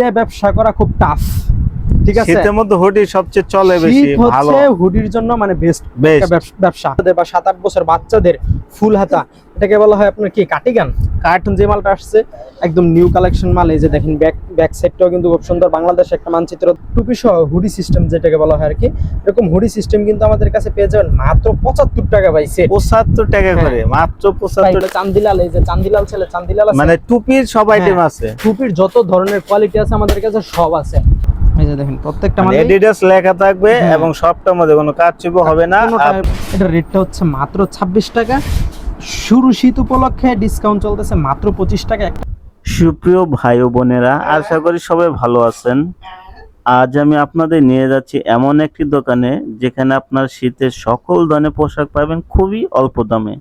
শীতে ব্যবসা করা খুব টাফ ঠিক আছে? শীতের মধ্যে হুডি সবচেয়ে চলে বেশি ভালো। হচ্ছে হুডির জন্য মানে বেস্ট ব্যবসা। বা সাত আট বছর বাচ্চাদের ফুল হাতা। এটাকে বলা হয় আপনার কি কাটিগান কার্টুন যে মালটা আসছে একদম নিউ কালেকশন মাল এই যে দেখেন ব্যাক ব্যাক সাইডটাও কিন্তু খুব সুন্দর। বাংলাদেশের একটা মানচিত্র টুপি সহ হুডি সিস্টেম যেটাকে বলা হয় আর কি। এরকম হুডি সিস্টেম কিন্তু আমাদের কাছে পেয়ে যাবেন মাত্র পঁচাত্তর টাকা পাই সেট পঁচাত্তর টাকা হ্যাঁ। করে মাত্র পঁচাত্তর চান্দিলাল এই যে চান্দিলাল ছেলে চান্দিলাল মানে টুপির সব আইটেম হ্যাঁ। আছে। টুপির যত ধরনের কোয়ালিটি আছে আমাদের কাছে সব আছে। এই যে দেখেন প্রত্যেকটা মানে এডিডাস লেখা থাকবে হ্যাঁ। এবং সবটার মধ্যে কোনো কাজ চিপ হবে না। এটা রেটটা হচ্ছে মাত্র ছাব্বিশ টাকা। শুরু শীত উপলক্ষে ডিসকাউন্ট চলতেছে মাত্র পঁচিশ টাকা। একটা সুপ্রিয় ভাই ও বোনেরা আশা করি সবাই ভালো আছেন। আজ আমি আপনাদের নিয়ে যাচ্ছি এমন একটি দোকানে যেখানে আপনার শীতের সকল ধরনের পোশাক পাবেন খুবই অল্প দামে।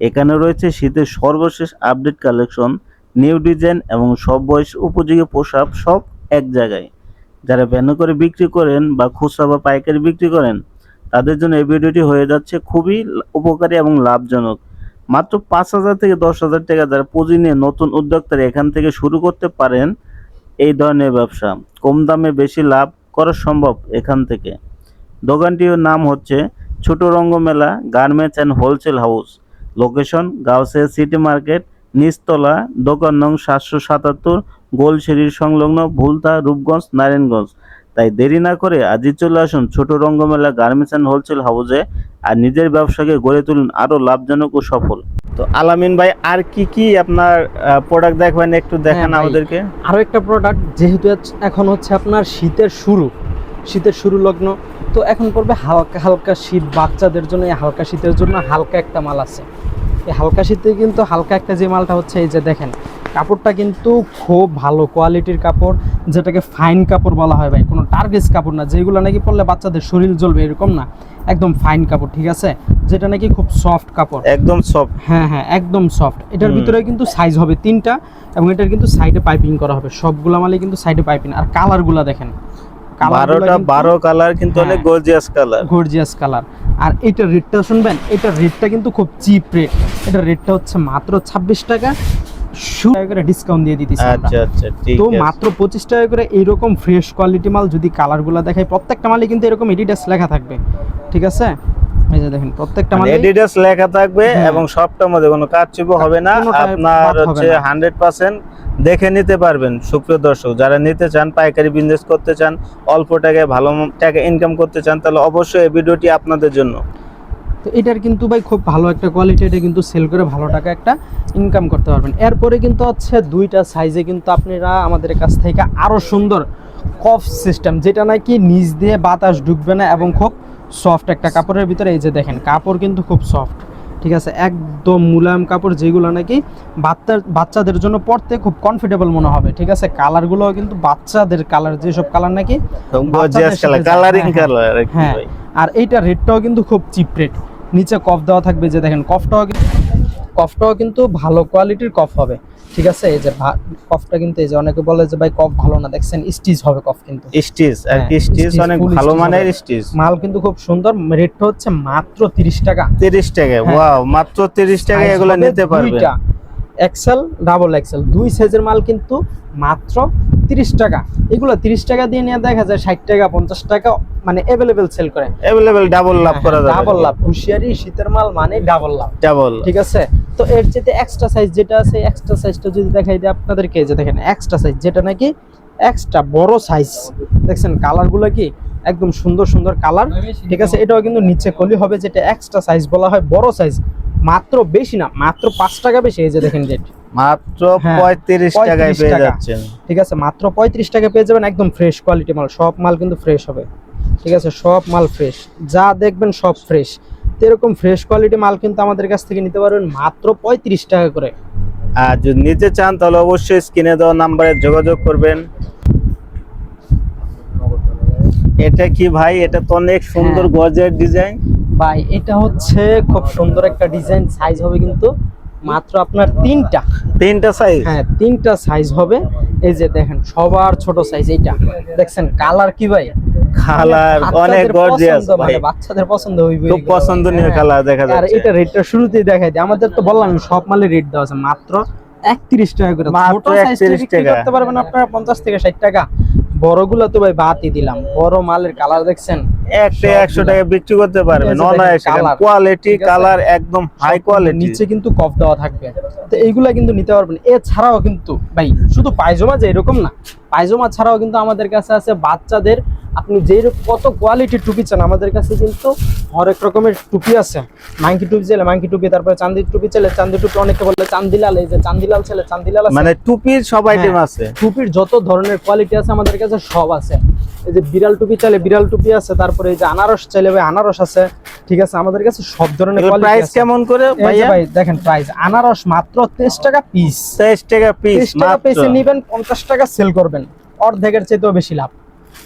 এখানে রয়েছে শীতের সর্বশেষ আপডেট কালেকশন নিউ ডিজাইন এবং সব বয়স উপযোগী পোশাক সব এক জায়গায়। যারা ভ্যানু করে বিক্রি করেন বা খুচরা বা পাইকারি বিক্রি করেন, তাদের জন্য এই ভিডিওটি হয়ে যাচ্ছে খুবই উপকারী এবং লাভজনক। মাত্র পাঁচ হাজার থেকে দশ হাজার টাকা যারা পুঁজি নিয়ে নতুন উদ্যোক্তারা এখান থেকে শুরু করতে পারেন এই ধরনের ব্যবসা। কম দামে বেশি লাভ করা সম্ভব এখান থেকে। দোকানটির নাম হচ্ছে Chhoto Rangamela garments and wholesale house. Location Gausia city market, নিচতলা, দোকান নং সাতশো সাতাত্তর গোলশিরির সংলগ্ন ভুলতা রূপগঞ্জ নারায়ণগঞ্জ। তাই দেরি না করে আজই চলে আসুন ছোট রঙ্গমেলা গার্মেন্টস অ্যান্ড হোলসেল হাউসে আর নিজের ব্যবসাকে গড়ে তুলুন আরও লাভজনক ও সফল। তো আলামিন ভাই আর কি কি আপনার প্রোডাক্ট দেখবেন একটু দেখান আমাদেরকে? আরও একটা প্রোডাক্ট যেহেতু এখন হচ্ছে আপনার শীতের শুরু শীতের শুরু লগ্ন তো এখন পড়বে হালকা হালকা শীত বাচ্চাদের জন্য এই হালকা শীতের জন্য হালকা একটা মাল আছে। এই হালকা শীতে কিন্তু হালকা একটা যে মালটা হচ্ছে এই যে দেখেন কাপড়টা কিন্তু খুব ভালো কোয়ালিটির কাপড় যেটাকে ফাইন কাপড় বলা হয় ভাই। কোনো টার্গেস কাপড় না যেগুলো নাকি পরলে বাচ্চাদের শরীর জ্বলবে এরকম না। একদম ফাইন কাপড় ঠিক আছে? যেটা নাকি খুব সফট কাপড়। একদম সফট হ্যাঁ হ্যাঁ একদম সফট এটার ভিতরে কিন্তু সাইজ হবে তিনটা এবং এটার কিন্তু সাইডে পাইপিং করা হবে। সবগুলা মালে কিন্তু সাইডে পাইপিং আর কালারগুলা দেখেন। বারোটা বারো কালার কিন্তু অনেক হ্যাঁ। গর্জিয়াস কালার গর্জিয়াস কালার আর এটার রেটটা শুনবেন এটার রেটটা কিন্তু খুব চিপ রেট এটার রেটটা হচ্ছে মাত্র ছাব্বিশ টাকা। শুরু করে ডিসকাউন্ট দিয়ে দিতেছি আচ্ছা আচ্ছা ঠিক তো মাত্র পঁচিশ টাকা করে এইরকম ফ্রেশ কোয়ালিটি মাল যদি কালারগুলো দেখাই প্রত্যেকটা মালে কিন্তু এরকম এডিডাস লেখা থাকবে। ঠিক আছে? এই যে দেখেন প্রত্যেকটা এডিডাস লেখা থাকবে হ্যাঁ। এবং সবটার মধ্যে কোনো হবে না। আপনার হচ্ছে না। হান্ড্রেড পার্সেন্ট দেখে নিতে পারবেন সুপ্রিয় দর্শক। যারা নিতে চান পাইকারি বিজনেস করতে চান অল্প টাকায় ভালো টাকা ইনকাম করতে চান তাহলে অবশ্যই এই ভিডিওটি আপনাদের জন্য। তো এটার কিন্তু ভাই খুব ভালো একটা কোয়ালিটি এটা কিন্তু সেল করে ভালো টাকা একটা ইনকাম করতে পারবেন। এরপরে কিন্তু হচ্ছে দুইটা সাইজে কিন্তু আপনারা আমাদের কাছ থেকে আরও সুন্দর কফ সিস্টেম যেটা নাকি নিচ দিয়ে বাতাস ঢুকবে না এবং খুব সফট একটা কাপড়ের ভিতরে এই যে দেখেন কাপড় কিন্তু খুব সফট ঠিক আছে? একদম মুলায়ম কাপড় যেগুলো নাকি বাচ্চা বাচ্চাদের জন্য পরতে খুব কমফোর্টেবল মনে হবে ঠিক আছে? কালারগুলো কিন্তু বাচ্চাদের কালার যেসব কালার নাকি কালার হ্যাঁ। কালার হ্যাঁ। আর এইটা রেটটাও কিন্তু খুব চিপ রেট নিচে কফ দেওয়া থাকবে যে দেখেন কফটাও কফটাও কিন্তু ভালো কোয়ালিটির কফ হবে ঠিক আছে? এই যে কফটা কিন্তু এই যে অনেকে বলে যে ভাই কফ ভালো না দেখছেন স্টিচ হবে কফ কিন্তু। স্টিচ আর কি হ্যাঁ, স্টিচ অনেক ভালো মানের। স্টিচ মাল কিন্তু খুব সুন্দর রেটটা হচ্ছে মাত্র তিরিশ টাকা। তিরিশ টাকা। ওয়াও মাত্র তিরিশ টাকা Size এগুলো নিতে পারবে এক্সেল ডাবল এক্সেল দুই সাইজের মাল কিন্তু মাত্র তিরিশ টাকা। এগুলো তিরিশ টাকা দিয়ে নিয়ে দেখা যায় ষাট টাকা পঞ্চাশ টাকা মানে অ্যাভেলেবেল সেল করে। অ্যাভেলেবেল ডাবল লাভ করা যাবে। ডাবল লাভ হুঁশিয়ারি শীতের মাল মানে ডাবল লাভ। ডাবল ঠিক আছে? তো এর যেতে এক্সট্রা সাইজ যেটা আছে এক্সট্রা সাইজটা যদি দেখাই দিই আপনাদেরকে যে দেখেন এক্সট্রা সাইজ যেটা নাকি এক্সট্রা বড় সাইজ দেখছেন কালারগুলো কি একদম সুন্দর সুন্দর কালার ঠিক আছে? এটাও কিন্তু নিচে কলি হবে যেটা এক্সট্রা সাইজ বলা হয় বড় সাইজ মাত্র বেশি না মাত্র পাঁচ টাকা বেশি এই যে দেখেন রেট মাত্র হ্যাঁ, পঁয়ত্রিশ টাকায় পেয়ে। যাচ্ছেন। ঠিক আছে মাত্র পঁয়ত্রিশ টাকা পেয়ে যাবেন একদম ফ্রেশ কোয়ালিটি মাল সব মাল কিন্তু ফ্রেশ হবে। ঠিক আছে সব মাল ফ্রেশ যা দেখবেন সব ফ্রেশ তো এরকম ফ্রেশ কোয়ালিটি মাল কিন্তু আমাদের কাছ থেকে নিতে পারবেন মাত্র পঁয়ত্রিশ টাকা করে। আর যদি নিতে চান তাহলে অবশ্যই স্ক্রিনে দেওয়া নাম্বারে যোগাযোগ করবেন। এটা কি ভাই? এটা তো অনেক সুন্দর গজের ডিজাইন ভাই এটা হচ্ছে খুব সুন্দর একটা ডিজাইন সাইজ হবে কিন্তু মাত্র আপনার তিনটা। তিনটা সাইজ হ্যাঁ তিনটা সাইজ হবে। এই যে দেখেন সবার ছোট সাইজ এইটা। দেখছেন কালার কি ভাই? কালার অনেক গর্জিয়াস ভাই বাচ্চাদের পছন্দ হইবে খুব পছন্দনীয় হ্যাঁ। কালার দেখা যাচ্ছে। আর এটা রেটটা শুরুতেই দেখাই দিই। আমাদের তো বললাম সব মালের রেট দেওয়া আছে। মাত্র একত্রিশ টাকা করে। মাত্র ছোট সাইজটা 31 টাকা। করতে পারবেন আপনারা পঞ্চাশ থেকে ষাট টাকা। বড়গুলো তো ভাই বাদই দিলাম। বড় মালের কালার দেখছেন? একটা একশো টাকা বিক্রি করতে পারবেন। কোয়ালিটি কালার একদম হাই কোয়ালিটি নিচে কিন্তু কফ দেওয়া থাকবে। তো এইগুলা কিন্তু নিতে পারবেন। এছাড়াও কিন্তু ভাই শুধু পায়জামা যে এরকম না পায়জামা ছাড়াও কিন্তু আমাদের কাছে আছে বাচ্চাদের আপনি যে কত কোয়ালিটির টুপি চান আমাদের কাছে কিন্তু হরেক রকমের টুপি আছে। মাংকি টুপি চাইলে মাংকি টুপি তারপরে চান্দি টুপি চাইলে চান্দি টুপি অনেকে বলে চান্দিলাল এই যে চান্দিলাল চাইলে চান্দিলাল মানে টুপির সব হ্যাঁ। আইটেম আছে। টুপির যত ধরনের কোয়ালিটি আছে আমাদের কাছে সব আছে। এই যে বিড়াল টুপি চাইলে বিড়াল টুপি আছে তারপরে এই যে আনারস চাইলে ভাই আনারস আছে ঠিক আছে? আমাদের কাছে সব ধরনের কোয়ালিটি প্রাইস কেমন করে ভাইয়া? ভাই দেখেন প্রাইস আনারস মাত্র তেইশ টাকা পিস তেইশ টাকা পিস টাকা পিসে নিবেন পঞ্চাশ টাকা সেল করবেন। অর্ধেকের চেয়েতেও বেশি লাভ।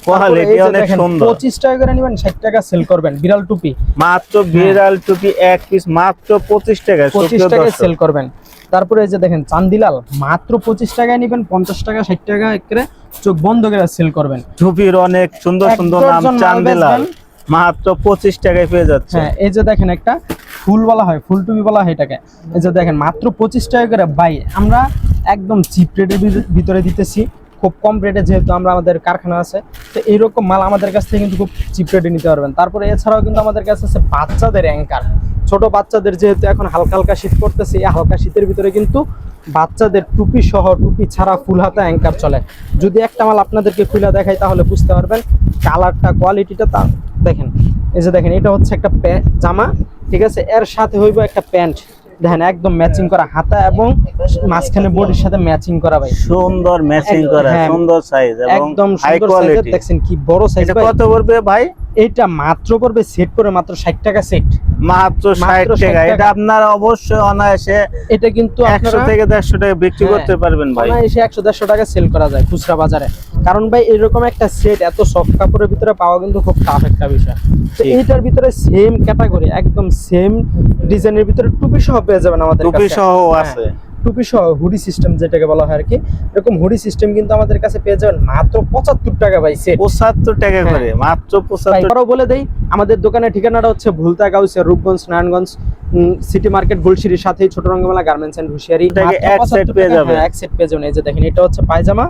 কোয়ালিটি অনেক সুন্দর। পঁচিশ টাকা করে নিবেন ষাট টাকা সেল করবেন বিড়াল টুপি। মাত্র বিড়াল টুপি এক পিস মাত্র পঁচিশ টাকা সেল করবেন। তারপরে এই যে দেখেন চান্দিলাল মাত্র পঁচিশ টাকায় নিবেন পঞ্চাশ টাকা ষাট টাকা করে চোখ বন্ধ করে সেল করবেন। টুপির অনেক সুন্দর সুন্দর নাম চান্দেলাল। মাত্র পঁচিশ টাকায় পেয়ে যাচ্ছে। হ্যাঁ এই যে দেখেন একটা ফুল বলা হয় ফুল টুপি বলা হয় এটাকে। এই যে দেখেন মাত্র পঁচিশ টাকা করে বাই আমরা একদম চিপ রেটের ভিতরে দিতেছি। খুব কম রেটে যেহেতু আমরা আমাদের কারখানা আছে, তো এইরকম মাল আমাদের কাছ থেকে কিন্তু খুব চিপ রেটে নিতে পারবেন। তারপরে এছাড়াও কিন্তু আমাদের কাছে আছে বাচ্চাদের অ্যাঙ্কার ছোট বাচ্চাদের যেহেতু এখন হালকা হালকা শীত করতেছে, এই হালকা শীতের ভিতরে কিন্তু বাচ্চাদের টুপি সহ টুপি ছাড়া ফুল হাতা অ্যাঙ্কার চলে। যদি একটা মাল আপনাদেরকে খুলে দেখাই তাহলে বুঝতে পারবেন কালারটা কোয়ালিটিটা তা দেখেন, এই যে দেখেন, এটা হচ্ছে একটা জামা, ঠিক আছে? এর সাথে হইব একটা প্যান্ট। দেখেন একদম ম্যাচিং করা হাতা এবং মাঝখানে বডির সাথে ম্যাচিং করা ভাই। সুন্দর ম্যাচিং করা হ্যাঁ, সুন্দর সাইজ এবং একদম হাই সুন্দর কোয়ালিটি দেখছেন কি বড় সাইজ এটা কত পড়বে ভাই? এটা মাত্র পড়বে সেট করে মাত্র ষাট টাকা সেট মাত্র ষাট টাকা। এটা টাকা। অবশ্যই অনায়াসে এটা কিন্তু একশো থেকে দেড়শো টাকা বিক্রি হ্যাঁ, করতে পারবেন ভাই। একশো দেড়শো টাকা সেল করা যায় খুচরা বাজারে। কারণ ভাই এরকম একটা সেট এত সফট কাপড়ের ভিতরে পাওয়া কিন্তু খুব টাফ একটা বিষয়। তো। এইটার ভিতরে সেম ক্যাটাগরি একদম সেম ডিজাইনের ভিতরে টুপি সহ পেয়ে যাবেন আমাদের টুপি সহ হ্যাঁ, আছে। টুপি সহ হুডি সিস্টেম যেটাকে বলা হয় আর কি এরকম হুডি সিস্টেম কিন্তু আমাদের কাছে পেয়ে যাবেন মাত্র পঁচাত্তর টাকা পাইছে সেট পঁচাত্তর টাকা হ্যাঁ। করে মাত্র পঁচাত্তর বলে দেই আমাদের দোকানের ঠিকানাটা হচ্ছে ভুলতা গাউসিয়া রূপগঞ্জ নারায়ণগঞ্জ সিটি মার্কেট গুলশিরির সাথেই ছোট রঙ্গমেলা গার্মেন্টস এন্ড হুশিয়ারি এক সেট পেয়ে টাকা, যাবে। হ্যাঁ, এক সেট পেয়ে যাবেন এই যে দেখেন এটা হচ্ছে পায়জামা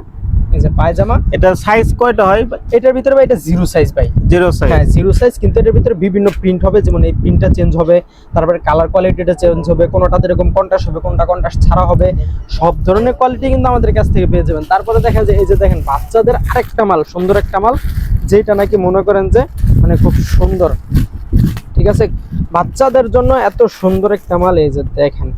এই যে পায়জামা এটার সাইজ কয়টা হয়? এটার ভিতরে ভাই এটা জিরো সাইজ ভাই। জিরো সাইজ হ্যাঁ জিরো সাইজ কিন্তু এটার ভিতরে বিভিন্ন প্রিন্ট হবে যেমন এই প্রিন্টটা চেঞ্জ হবে তারপরে কালার কোয়ালিটিটা চেঞ্জ হবে কোনোটাতে এরকম কন্ট্রাস্ট হবে কোনটা কন্ট্রাস্ট ছাড়া হবে সব ধরনের কোয়ালিটি কিন্তু আমাদের কাছ থেকে পেয়ে যাবেন। তারপরে দেখা যায় এই যে দেখেন বাচ্চাদের আরেকটা মাল সুন্দর একটা মাল যেটা নাকি মনে করেন যে মানে খুব সুন্দর। ঠিক আছে? বাচ্চাদের জন্য এত সুন্দর একটা মাল এই যে দেখেন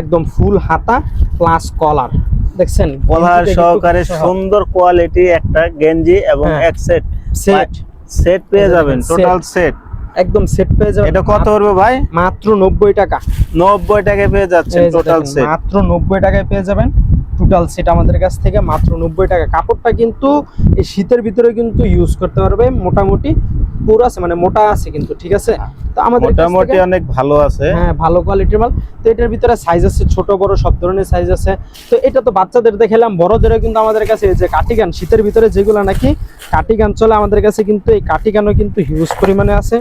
একদম ফুল হাতা প্লাস কলার দেখছেন? কলার সহকারে সুন্দর কোয়ালিটি একটা গেঞ্জি এবং হ্যাঁ। এক সেট সেট সেট পেয়ে যাবেন টোটাল সেট একদম সেট পেয়ে যাবেন। এটা কত পড়বে ভাই? মাত্র নব্বই টাকা। নব্বই টাকায় পেয়ে যাচ্ছেন টোটাল সেট মাত্র নব্বই টাকায় পেয়ে যাবেন টোটাল সেট আমাদের কাছ থেকে মাত্র নব্বই টাকা। কাপড়টা কিন্তু এই শীতের ভিতরে কিন্তু ইউজ করতে পারবে মোটামুটি পুরো আছে মানে মোটা আছে কিন্তু ঠিক আছে? তো আমাদের মোটামুটি অনেক ভালো আছে। হ্যাঁ ভালো কোয়ালিটির মাল। তো এটার ভিতরে সাইজ আছে ছোট বড় সব ধরনের সাইজ আছে। তো এটা তো বাচ্চাদের দেখালাম বড়দেরও কিন্তু আমাদের কাছে এই যে কাটিগান শীতের ভিতরে যেগুলো নাকি কাটিগান চলে আমাদের কাছে কিন্তু এই কাটিগানও কিন্তু হিউজ পরিমাণে আছে।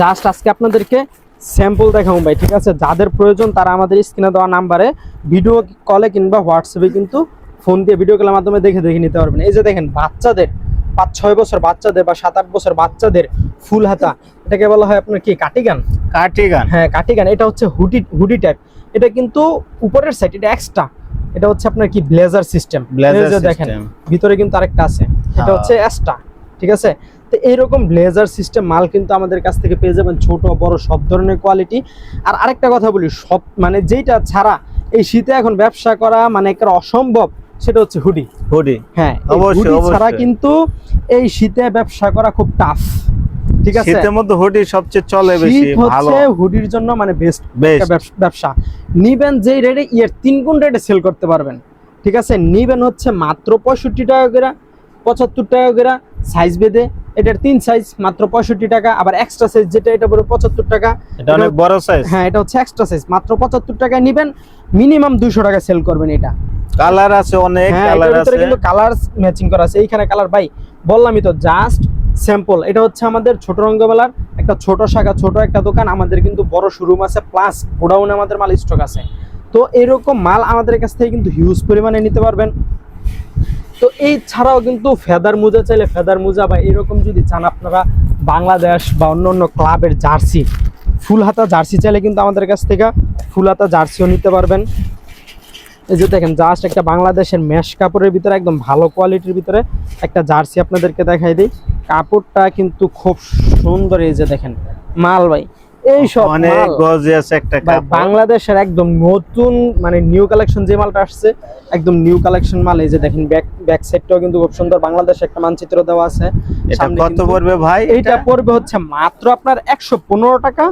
জাস্ট আজকে আপনাদেরকে স্যাম্পল দেখাবো ভাই ঠিক আছে? যাদের প্রয়োজন তারা আমাদের স্ক্রিনে দেওয়া নাম্বারে ভিডিও কলে কিংবা হোয়াটসঅ্যাপে কিন্তু ফোন দিয়ে ভিডিও কলের মাধ্যমে দেখে দেখে নিতে পারবেন। এই যে দেখেন বাচ্চাদের পাঁচ ছয় বছর বাচ্চাদের বা সাত আট বছর বাচ্চাদের ফুল হাতা এটাকে বলা হয় আপনার কি কাটিগান কাটিগান হ্যাঁ কাটিগান এটা হচ্ছে হুডি হুডি টাইপ এটা কিন্তু উপরের সাইড এটা এক্সট্রা এটা হচ্ছে আপনার কি ব্লেজার সিস্টেম ব্লেজার দেখেন ভিতরে কিন্তু আরেকটা আছে। এটা হ্যাঁ। হচ্ছে এক্সট্রা ঠিক আছে? তো এইরকম ব্লেজার সিস্টেম মাল কিন্তু আমাদের কাছ থেকে পেয়ে যাবেন ছোট বড় সব ধরনের কোয়ালিটি আর আরেকটা কথা বলি সব মানে যেটা ছাড়া এই শীতে এখন ব্যবসা করা মানে একটা অসম্ভব। সেটা হচ্ছে হুডি। হুডি। হ্যাঁ অবশ্যই, ছাড়া কিন্তু এই শীতে ব্যবসা করা খুব টাফ ঠিক আছে? শীতের মধ্যে হুডি সবচেয়ে চলে বেশি ভালো। হচ্ছে হুডির জন্য মানে বেস্ট ব্যবসা নিবেন যেই রেটে এর তিন গুণ রেটে সেল করতে পারবেন ঠিক আছে? নিবেন হচ্ছে মাত্র পঁয়ষট্টি টাকা করে পঁচাত্তর টাকা করে সাইজ বেঁধে এটার তিন সাইজ মাত্র পঁয়ষট্টি টাকা আবার এক্সট্রা সাইজ যেটা এটা পড়বে পঁচাত্তর টাকা। এটা অনেক বড় সাইজ হ্যাঁ এটা হচ্ছে এক্সট্রা সাইজ মাত্র পঁচাত্তর টাকায় নিবেন মিনিমাম দুইশো টাকা সেল করবেন এটা। কালার আছে অনেক হ্যাঁ কালার আছে। কিন্তু কালার ম্যাচিং করা আছে। এইখানে কালার ভাই বললামই তো জাস্ট স্যাম্পল এটা হচ্ছে আমাদের ছোট রঙ্গবেলার একটা ছোট শাখা ছোট একটা দোকান। আমাদের কিন্তু বড় শোরুম আছে প্লাস গোডাউনে আমাদের মাল স্টক আছে। তো এরকম মাল আমাদের কাছ থেকে কিন্তু হিউজ পরিমাণে নিতে পারবেন। তো এই ছাড়াও কিন্তু ফেদার মোজা চাইলে ফেদার মোজা বা এরকম যদি চান আপনারা বাংলাদেশ বা অন্য অন্য ক্লাবের জার্সি ফুল হাতা জার্সি চাইলে কিন্তু আমাদের কাছ থেকে ফুল হাতা জার্সিও নিতে পারবেন। এই যে দেখেন জাস্ট একটা বাংলাদেশের মেশ কাপড়ের ভিতরে, একদম ভালো কোয়ালিটির ভিতরে একটা জার্সি আপনাদেরকে দেখাই দিই। কাপড়টা কিন্তু খুব সুন্দর এই যে দেখেন, মাল ভাই। এই সব অনেক গর্জিয়াস একটা কাপড়। বাংলাদেশের একদম নতুন মানে নিউ কালেকশন যে মালটা আসছে একদম নিউ কালেকশন মাল। এই যে দেখেন ব্যাক ব্যাক সাইডটাও কিন্তু খুব সুন্দর। বাংলাদেশে একটা মানচিত্র দেওয়া আছে। এটা কত পড়বে ভাই এইটা পড়বে হচ্ছে মাত্র আপনার একশো পনেরো টাকা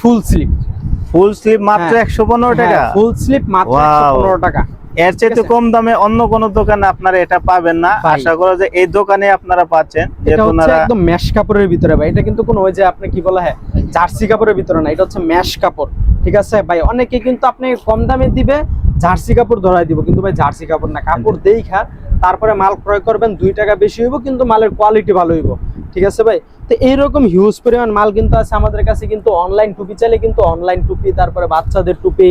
ফুল স্লিপ ফুল স্লিভ মাত্র হ্যাঁ। একশো পনেরো টাকা? ফুল স্লিপ মাত্র Wow. একশো পনেরো টাকা। এর চাইতে কম দামে অন্য কোন দোকানে আপনারা এটা পাবেন না। আশা করা যে এই দোকানে আপনারা পাচ্ছেন এটা হচ্ছে একদম ম্যাশ কাপড়ের ভিতরে ভাই। এটা কিন্তু কোনো ওই যে আপনি কি বলা হয় জার্সি কাপড়ের ভিতরে না এটা হচ্ছে ম্যাশ কাপড়। ঠিক আছে ভাই? অনেকে কিন্তু আপনি কম দামে দিবে জার্সি কাপড় ধরাই দিব। কিন্তু ভাই জার্সি কাপড় না কাপড় দেখা তারপরে মাল ক্রয় করবেন দুই টাকা বেশি হইব কিন্তু মালের কোয়ালিটি ভালো হইব। ঠিক আছে ভাই? তো এইরকম হিউজ পরিমাণ মাল কিন্তু আছে আমাদের কাছে কিন্তু অনলাইন টুপি চাইলে কিন্তু অনলাইন টুপি তারপরে বাচ্চাদের টুপি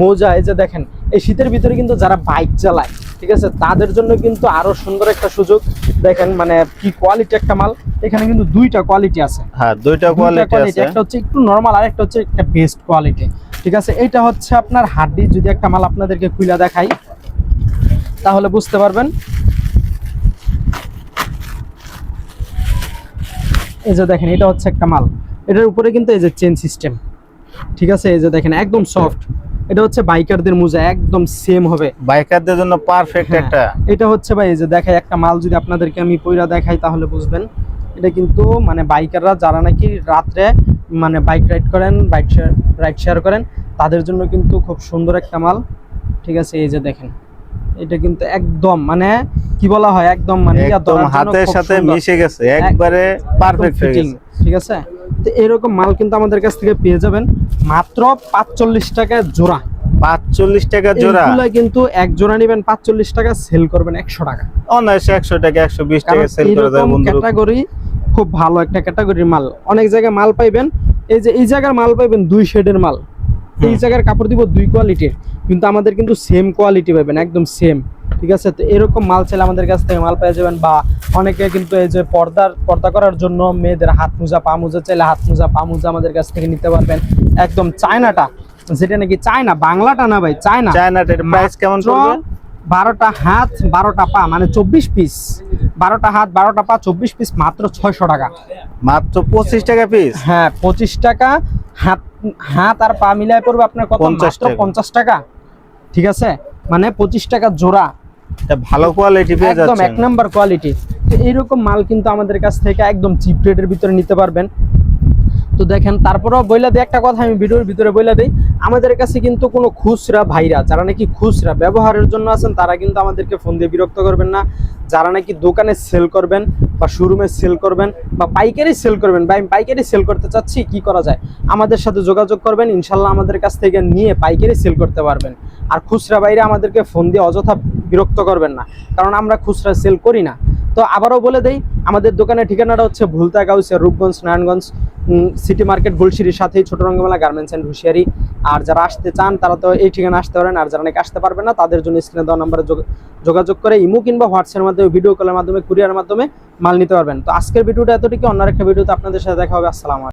মোজা এই যে দেখেন এই শীতের ভিতরে কিন্তু যারা বাইক চালায় ঠিক আছে তাদের জন্য কিন্তু আরও সুন্দর একটা সুযোগ। দেখেন মানে কি কোয়ালিটি একটা মাল। এখানে কিন্তু দুইটা কোয়ালিটি আছে। হ্যাঁ দুইটা কোয়ালিটি আছে। একটা হচ্ছে একটু নরমাল আর একটা হচ্ছে একটা বেস্ট কোয়ালিটি ঠিক আছে? এটা হচ্ছে আপনার হাড্ডি যদি একটা মাল আপনাদেরকে খুলে দেখাই তাহলে বুঝতে পারবেন। এই যে দেখেন এটা হচ্ছে একটা মাল। এটার উপরে কিন্তু এই যে চেন সিস্টেম ঠিক আছে? এই যে দেখেন একদম সফট এটা হচ্ছে বাইকারদের মোজা একদম সেম হবে। বাইকারদের জন্য পারফেক্ট হ্যাঁ, একটা। এটা হচ্ছে ভাই এই যে দেখাই একটা মাল যদি আপনাদেরকে আমি পইরা দেখাই তাহলে বুঝবেন। এটা কিন্তু মানে বাইকাররা যারা নাকি রাত্রে মানে বাইক রাইড করেন বাইক শেয়ার রাইড শেয়ার করেন তাদের জন্য কিন্তু খুব সুন্দর একটা মাল। ঠিক আছে? এই যে দেখেন। এটা কিন্তু একদম মানে কি বলা হয় একদম মানে একদম হাতের সাথে মিশে গেছে একবারে পারফেক্ট হয়ে ফিটিং গেছে। ঠিক আছে? তো এরকম মাল কিন্তু আমাদের কাছ থেকে পেয়ে যাবেন। মাত্র পাঁচচল্লিশ টাকা জোড়া। পাঁচচল্লিশ টাকা জোড়া। এইগুলা কিন্তু এক জোড়া নেবেন পাঁচচল্লিশ টাকা সেল করবেন একশো টাকা। অনায়াসে একশো টাকা একশো বিশ কারণ টাকা সেল করে দেয় বন্ধু ক্যাটাগরি খুব ভালো একটা ক্যাটাগরির মাল। অনেক জায়গায় মাল পাইবেন এই যে এই জায়গার মাল পাইবেন দুই শেডের মাল। এই জায়গার কাপড় দিব দুই কোয়ালিটির কিন্তু আমাদের কিন্তু সেম কোয়ালিটি পাবেন একদম সেম ঠিক আছে? তো এরকম মাল চাইলে আমাদের কাছ থেকে মাল পেয়ে যাবেন। বা অনেকে কিন্তু এই যে পর্দার পর্দা করার জন্য মেয়েদের হাত মোজা পা মোজা চাইলে হাত মোজা পা মোজা আমাদের কাছ থেকে নিতে পারবেন। একদম চায়নাটা। যেটা নাকি চায়না বাংলাটা না ভাই চায়না। চায়নাটা প্রাইস কেমন পড়বে? বারোটা হাত বারোটা পা মানে চব্বিশ পিস বারোটা হাত বারোটা পা চব্বিশ পিস মাত্র ছয়শো টাকা। মাত্র পঁচিশ টাকা পিস হ্যাঁ পঁচিশ টাকা হাত হাত আর পা মিলাই পড়বে আপনার কত? মাত্র। পঞ্চাশ টাকা। ঠিক আছে? মানে পঁচিশ টাকা জোড়া। এটা ভালো কোয়ালিটি পেয়ে একদম এক নাম্বার কোয়ালিটি তো এইরকম মাল কিন্তু আমাদের কাছ থেকে একদম চিপ রেটের ভিতরে নিতে পারবেন। তো দেখেন তারপরেও বইলা দিই একটা কথা আমি ভিডিওর ভিতরে বইলা দিই। আমাদের কাছে কিন্তু কোনো খুচরা ভাইরা, যারা নাকি খুচরা ব্যবহারের জন্য আছেন, তারা কিন্তু আমাদেরকে ফোন দিয়ে বিরক্ত করবেন না। যারা নাকি দোকানে সেল করবেন বা শোরুমে সেল করবেন বা পাইকারি সেল করবেন, বা আমি পাইকারি সেল করতে চাচ্ছি, কি করা যায়? আমাদের সাথে যোগাযোগ করবেন, ইনশাল্লাহ আমাদের কাছ থেকে নিয়ে পাইকারি সেল করতে পারবেন। আর খুচরা বাইরে আমাদেরকে ফোন দিয়ে অযথা বিরক্ত করবেন না, কারণ আমরা খুচরা সেল করি না। তো আবারও বলে দেই, আমাদের দোকানের ঠিকানাটা হচ্ছে ভুলতা গাউসিয়া রূপগঞ্জ, নারায়ণগঞ্জ সিটি মার্কেট গুলশিরির সাথেই ছোট রঙ্গমেলা গার্মেন্টস অ্যান্ড হুশিয়ারি। আর যারা আসতে চান, তারা তো এই ঠিকানা আসতে পারেন। আর যারা নাকি আসতে পারবেন না, তাদের জন্য স্ক্রিনে দেওয়া নাম্বারে যোগ- যোগাযোগ করে ইমো কিংবা হোয়াটসঅ্যাপের মাধ্যমে, ভিডিও কলের মাধ্যমে কুরিয়ার মাধ্যমে মাল নিতে পারবেন। তো আজকের ভিডিওটা এতটুকু অন্য একটা ভিডিওতে আপনাদের সাথে দেখা হবে। আসসালাম